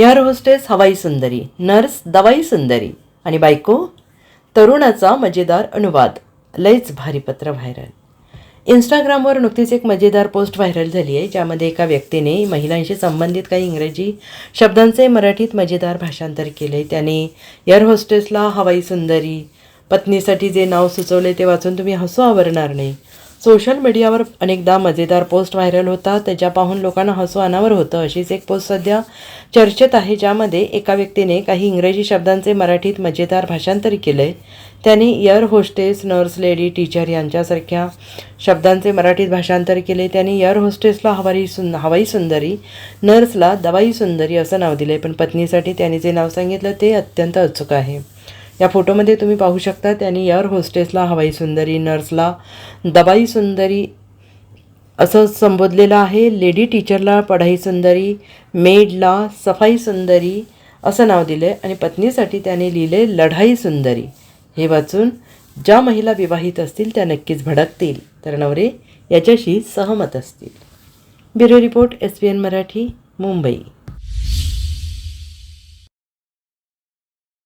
Air hostess हवाई सुंदरी nurse दवाई सुंदरी. आणि बायको तरुणाचा मजेदार अनुवाद. लयच भारी पत्र व्हायरल इंस्टाग्रामवर नुकतीच एक मजेदार पोस्ट व्हायरल झाली आहे ज्यामध्ये एका व्यक्तीने महिलांशी संबंधित काही इंग्रजी शब्दांचे मराठीत मजेदार भाषांतर केले. त्याने एअर होस्टेसला हवाई सुंदरी पत्नीसाठी जे नाव सुचवले ते वाचून तुम्ही हसू आवरणार नाही. सोशल मीडियावर अनेकदा मजेदार पोस्ट व्हायरल होतात. त्याच्या पाहून लोकांना हसू अनावर होतं. अशीच एक पोस्ट सध्या चर्चेत आहे ज्यामध्ये एका व्यक्तीने काही इंग्रजी शब्दांचे मराठीत मजेदार भाषांतर केलं आहे त्याने air hostess nurse lady teacher यांच्यासारख्या शब्दांचे मराठीत भाषांतर केले. त्यांनी एअर होस्टेसला हवाई सुन हवाई सुंदरी नर्सला दवाई सुंदरी असं नाव दिले पण पत्नीसाठी त्यांनी जे नाव सांगितलं ते अत्यंत अचूक आहे. या फोटोमध्ये तुम्ही पाहू शकता त्यांनी एअर होस्टेसला हवाई सुंदरी नर्सला दवाई सुंदरी असं संबोधलेलं आहे. लेडी टीचरला पढाई सुंदरी मेडला सफाई सुंदरी असं नाव दिलं आहे आणि पत्नीसाठी त्याने लिहिले लढाई सुंदरी. हे वाचून ज्या महिला विवाहित असतील त्या नक्कीच भडकतील. तर नवरे याच्याशी सहमत असतील. Bureau report S P N Marathi Mumbai.